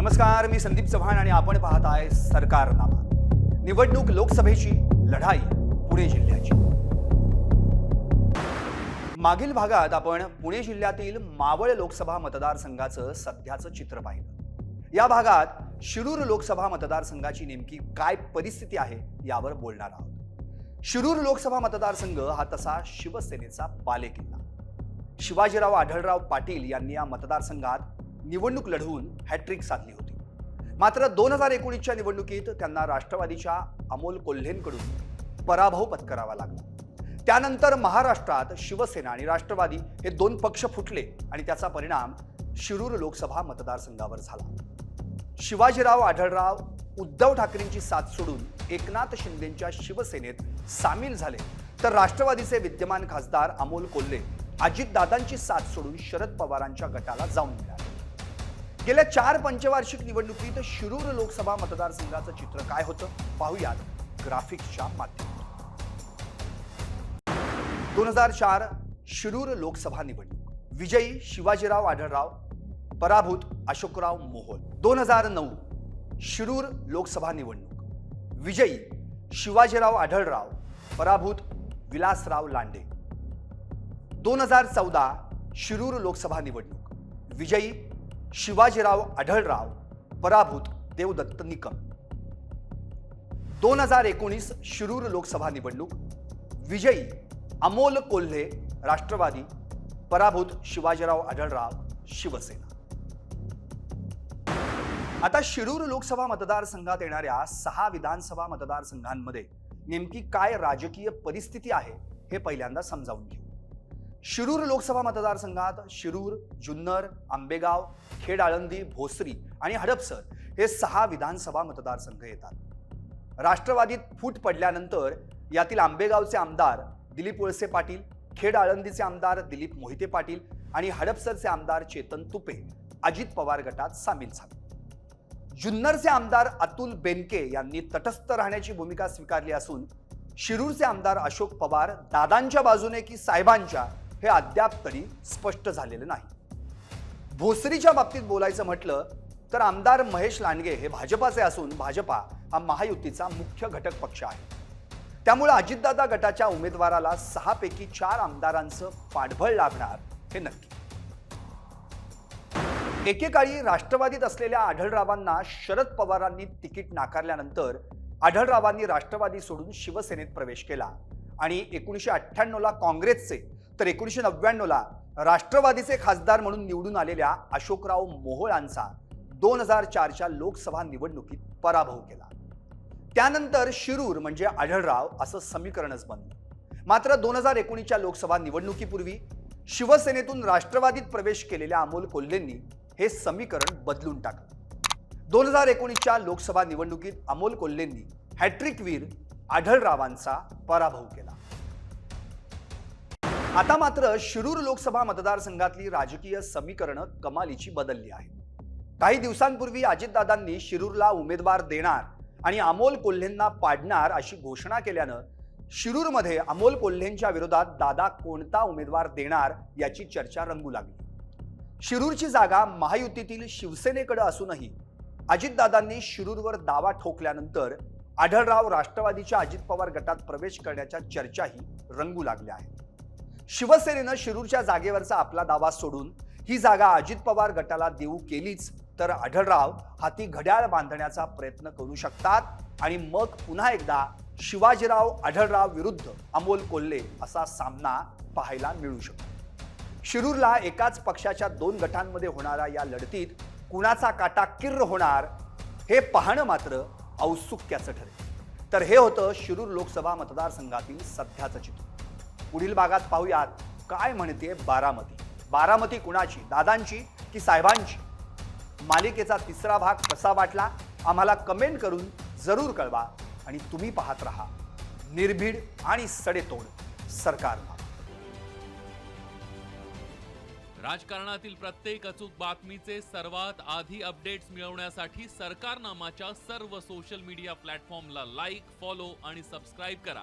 नमस्कार मी संदीप चव्हाण आणि आपण पाहत आहे सरकारनामा. निवडणूक लोकसभेची लढाई पुणे जिल्ह्याची. मागील भागात आपण पुणे जिल्ह्यातील मावळ लोकसभा मतदारसंघाचं सध्याचं चित्र पाहिलं. या भागात शिरूर लोकसभा मतदारसंघाची नेमकी काय परिस्थिती आहे यावर बोलणार आहोत. शिरूर लोकसभा मतदारसंघ हा तसा शिवसेनेचा पालेकिल्ला शिवाजीराव आढळराव पाटील यांनी या मतदारसंघात निवडणूक लढवून हॅट्रिक साधली होती. मात्र दोन हजार एकोणीसच्या निवडणुकीत त्यांना राष्ट्रवादीच्या अमोल कोल्हेंकडून पराभव पत्करावा लागला. त्यानंतर महाराष्ट्रात शिवसेना आणि राष्ट्रवादी हे दोन पक्ष फुटले आणि त्याचा परिणाम शिरूर लोकसभा मतदारसंघावर झाला. शिवाजीराव आढळराव उद्धव ठाकरेंची साथ सोडून एकनाथ शिंदेच्या शिवसेनेत सामील झाले तर राष्ट्रवादीचे विद्यमान खासदार अमोल कोल्हे अजितदादांची साथ सोडून शरद पवारांच्या गटाला जाऊन मिळाले. गेल्या चार पंचवार्षिक निवडणुकीत शिरूर लोकसभा मतदारसंघाचं चित्र काय होतं? पाहूयात ग्राफिक्सच्या माध्यमातून. दोन हजार चार शिरूर लोकसभा निवडणूक. विजयी शिवाजीराव आढळराव पराभूत अशोकराव मोहोळ. दोन हजार नऊ शिरूर लोकसभा निवडणूक. विजयी शिवाजीराव आढळराव पराभूत विलासराव लांडे. दोन हजार चौदा शिरूर लोकसभा निवडणूक. विजयी शिवाजीराव आढळराव पराभूत देवदत्त निकम. दोन हजार एकोणीस शिरूर लोकसभा निवडणूक विजयी अमोल कोल्हे राष्ट्रवादी पराभूत शिवाजीराव आढळराव शिवसेना. आता शिरूर लोकसभा मतदारसंघात येणाऱ्या सहा विधानसभा मतदारसंघांमध्ये नेमकी काय राजकीय परिस्थिती आहे हे पहिल्यांदा समजावून घेऊ. शिरूर लोकसभा मतदारसंघात शिरूर जुन्नर आंबेगाव खेड आळंदी भोसरी आणि हडपसर हे सहा विधानसभा मतदारसंघ येतात. राष्ट्रवादीत फूट पडल्यानंतर यातील आंबेगावचे आमदार दिलीप वळसे पाटील खेड आळंदीचे आमदार दिलीप मोहिते पाटील आणि हडपसरचे आमदार चेतन तुपे अजित पवार गटात सामील झाले. जुन्नरचे आमदार अतुल बेनके यांनी तटस्थ राहण्याची भूमिका स्वीकारली असून शिरूरचे आमदार अशोक पवार दादांच्या बाजूने की साहेबांच्या हे अद्याप तरी स्पष्ट झालेलं नाही. भोसरीच्या बाबतीत बोलायचं म्हटलं तर आमदार महेश लांडगे हे भाजपाचे असून भाजपा हा महायुतीचा मुख्य घटक पक्ष आहे. त्यामुळे अजितदादा गटाच्या उमेदवाराला सहापैकी चार आमदारांचं पाठबळ लाभणार हे नक्की. एकेकाळी राष्ट्रवादीत असलेल्या आढळरावांना शरद पवारांनी तिकीट नाकारल्यानंतर आढळरावांनी राष्ट्रवादी सोडून शिवसेनेत प्रवेश केला आणि एकोणीसशे अठ्ठ्याण्णवला काँग्रेसचे तर एकोणीसशे नव्याण्णवला राष्ट्रवादीचे खासदार म्हणून निवडून आलेल्या अशोकराव मोहोळांचा दोन हजार चारच्या लोकसभा निवडणुकीत पराभव केला. त्यानंतर शिरूर म्हणजे आढळराव असं समीकरणच बनलं. मात्र दोन हजार एकोणीसच्या लोकसभा निवडणुकीपूर्वी शिवसेनेतून राष्ट्रवादीत प्रवेश केलेल्या अमोल कोल्हेंनी हे समीकरण बदलून टाकलं. दोन हजार एकोणीसच्या लोकसभा निवडणुकीत अमोल कोल्हेंनी हॅट्रिक वीर आढळरावांचा पराभव केला. आता मात्र शिरूर लोकसभा मतदारसंघातली राजकीय समीकरणं कमालीची बदलली आहेत. काही दिवसांपूर्वी अजितदादांनी शिरूरला उमेदवार देणार आणि अमोल कोल्हेंना पाडणार अशी घोषणा केल्यानं शिरूरमध्ये अमोल कोल्हेंच्या विरोधात दादा कोणता उमेदवार देणार याची चर्चा रंगू लागली. शिरूरची जागा महायुतीतील शिवसेनेकडे असूनही अजितदादांनी शिरूरवर दावा ठोकल्यानंतर आढळराव राष्ट्रवादीच्या अजित पवार गटात प्रवेश करण्याच्या चर्चाही रंगू लागल्या आहेत. शिवसेनेनं शिरूरच्या जागेवरचा आपला दावा सोडून ही जागा अजित पवार गटाला देऊ केलीच तर आढळराव हाती घड्याळ बांधण्याचा प्रयत्न करू शकतात आणि मग पुन्हा एकदा शिवाजीराव आढळराव विरुद्ध अमोल कोल्हे असा सामना पाहायला मिळू शकतो. शिरूरला एकाच पक्षाच्या दोन गटांमध्ये होणाऱ्या या लढतीत कुणाचा काटा किर्र होणार हे पाहणं मात्र औत्सुक्याचं ठरेल. तर हे होतं शिरूर लोकसभा मतदारसंघातील सध्याचं चित्र. पुढील भागात पाहूयात. काय म्हणते बारामती? बारामती कुणाची? दादांची की साहेबांची? मालिकेचा तिसरा भाग कसा वाटला? आम्हाला कमेंट करून जरूर कळवा आणि तुम्ही पाहत राहा. निर्भीड आणि सडेतोड सरकार राजकारणातील प्रत्येक अचूक बातमीचे सर्वात आधी अपडेट्स मिळवण्यासाठी सरकारनामाच्या सर्व सोशल मीडिया प्लॅटफॉर्मला लाईक फॉलो आणि सबस्क्राईब करा.